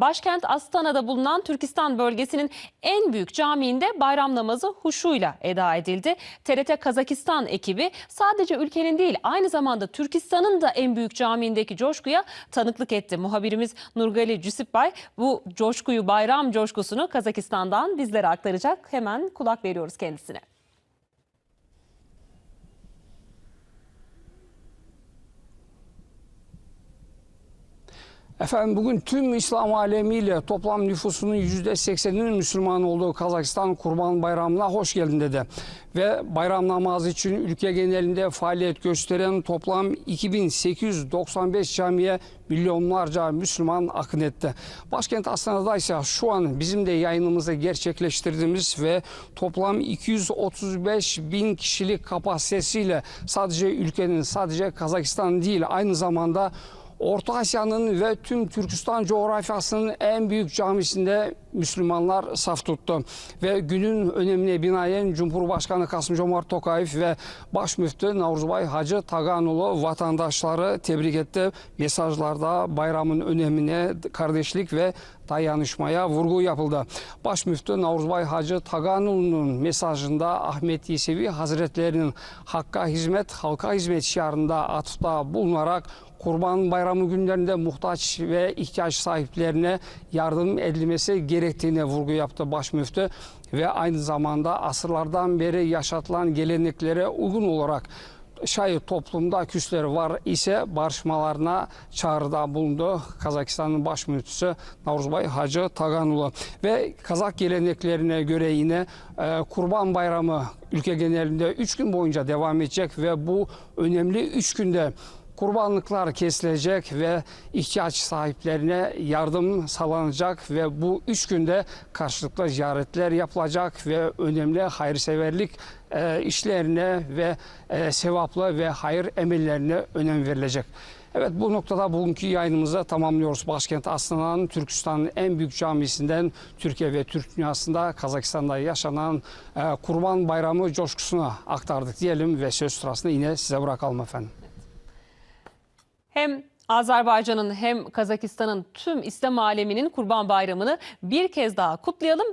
Başkent Astana'da bulunan Türkistan bölgesinin en büyük camiinde bayram namazı huşuyla eda edildi. TRT Kazakistan ekibi sadece ülkenin değil aynı zamanda Türkistan'ın da en büyük camiindeki coşkuya tanıklık etti. Muhabirimiz Nurgali Cüsipbay bu coşkuyu bayram coşkusunu Kazakistan'dan bizlere aktaracak. Hemen kulak veriyoruz kendisine. Efendim bugün tüm İslam alemiyle toplam nüfusunun %80'inin Müslüman olduğu Kazakistan Kurban Bayramı'na hoş geldin dedi. Ve bayram namazı için ülke genelinde faaliyet gösteren toplam 2895 camiye milyonlarca Müslüman akın etti. Başkent Astana'da ise şu an bizim de yayınımızı gerçekleştirdiğimiz ve toplam 235 bin kişilik kapasitesiyle sadece ülkenin sadece Kazakistan değil aynı zamanda Orta Asya'nın ve tüm Türkistan coğrafyasının en büyük camisinde Müslümanlar saf tuttu. Ve günün önemine binaen Cumhurbaşkanı Kasım-Jomart Tokayev ve Baş Müftü Navruzbay Hacı Taganulu vatandaşları tebrik etti. Mesajlarda bayramın önemine, kardeşlik ve dayanışmaya vurgu yapıldı. Baş Müftü Navruzbay Hacı Taganulu'nun mesajında Ahmet Yesevi Hazretlerinin Hakka hizmet, halka hizmet şiarında atıfta bulunarak Kurban Bayramı günlerinde muhtaç ve ihtiyaç sahiplerine yardım edilmesi gerektiğine vurgu yaptı baş müftü ve aynı zamanda asırlardan beri yaşatılan geleneklere uygun olarak şayet toplumda küsleri var ise barışmalarına çağrıda bulundu. Kazakistan'ın baş müftüsü Navruzbay Hacı Taganulu ve Kazak geleneklerine göre yine e, Kurban Bayramı ülke genelinde 3 gün boyunca devam edecek ve bu önemli 3 günde kurbanlıklar kesilecek ve ihtiyaç sahiplerine yardım sağlanacak ve bu üç günde karşılıklı ziyaretler yapılacak ve önemli hayırseverlik e, işlerine ve e, sevaplı ve hayır emellerine önem verilecek. Evet bu noktada bugünkü yayınımızı tamamlıyoruz. Başkent Astana'nın Türkistan'ın en büyük camisinden Türkiye ve Türk dünyasında Kazakistan'da yaşanan e, Kurban Bayramı coşkusuna aktardık diyelim ve söz sırasını yine size bırakalım efendim. Hem Azerbaycan'ın hem Kazakistan'ın tüm İslam aleminin Kurban Bayramı'nı bir kez daha kutlayalım.